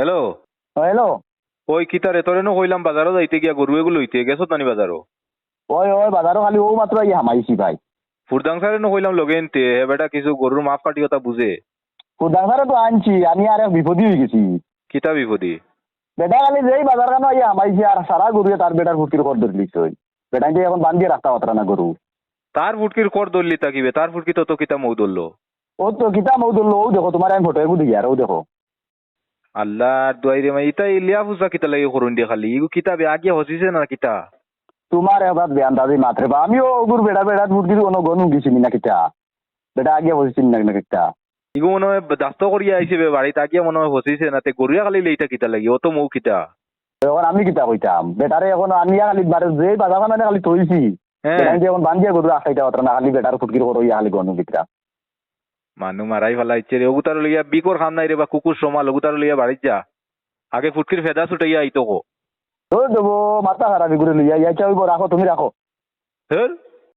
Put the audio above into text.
Hello hello ওই কিতারে তোরে no কইলাম বাজারও যাইতে গিয়া গরু এগুলো হইতে গেছত নানি বাজারও ওই ওই বাজারও খালি ও মাত্র ইয়ে হামাইছি ভাই। ফুরদাং সারে নো কইলাম লগে এনতে হে বেটা কিছু গরুর মাপ কাটি কথা বুঝে কুদাংসারে তো আনছি আমি আর এক বিপদী হয়ে গেছি। কিতা বিপদী? বেটা খালি যেই বাজার কেন ইয়ে হামাইছি আর সারা গরুয়ে তার বেটার ফুটকির কর ধরে লিখছে ওই বেটা যে এখন বান্ধিয়ে রাখতে পাত্রা না গরু তার ফুটকির কর দললি তাকিবে তার ফুটকি তো তো কিতা মৌ দললো ও তো কিতা মৌ ধরলো ও দেখো তোমার আমি ফটো এগু আর ও দেখো। আল্লাহ দুয়াই রে মাই ইতা ইলিয়া ফুসা কিতা লাগি করুন দিয়ে খালি ইগু কিতা বে আগে হসিছে না কিতা তোমার এবার বেয়ান দাদি মাত্রে বা আমিও ওগুর বেটা বেটা ফুটকির কোনো গনু গেছি না কিতা বেটা আগে বসেছি না না কিতা ইগু মনে হয় দাস্ত করিয়া আইছে বে বাড়িতে আগে মনে হয় হসিছে না তে গরুয়া খালি লেইটা কিতা লাগি অত মৌ কিতা এখন আমি কিতা কইতাম বেটারে এখন আমি খালি বারে যে মানে খালি থইছি হ্যাঁ এখন বান্ধিয়ে গরু আখাইতে পাত্রা না খালি বেটার ফুটকির করো ইয়া খালি গনু কিতা মানুহ মারাই পেলাই রে। ওগুতার লিয়া বিকর খাম নাই রে বা কুকুর সমাল ওগুতার লিয়া বাড়িত যা। আগে ফুটকিৰ ফেদা ছুটাইয়া আইতো কো। তো দেবো মাথা খারাপ করে লইয়া ইয়া চাইব রাখো তুমি রাখো। হের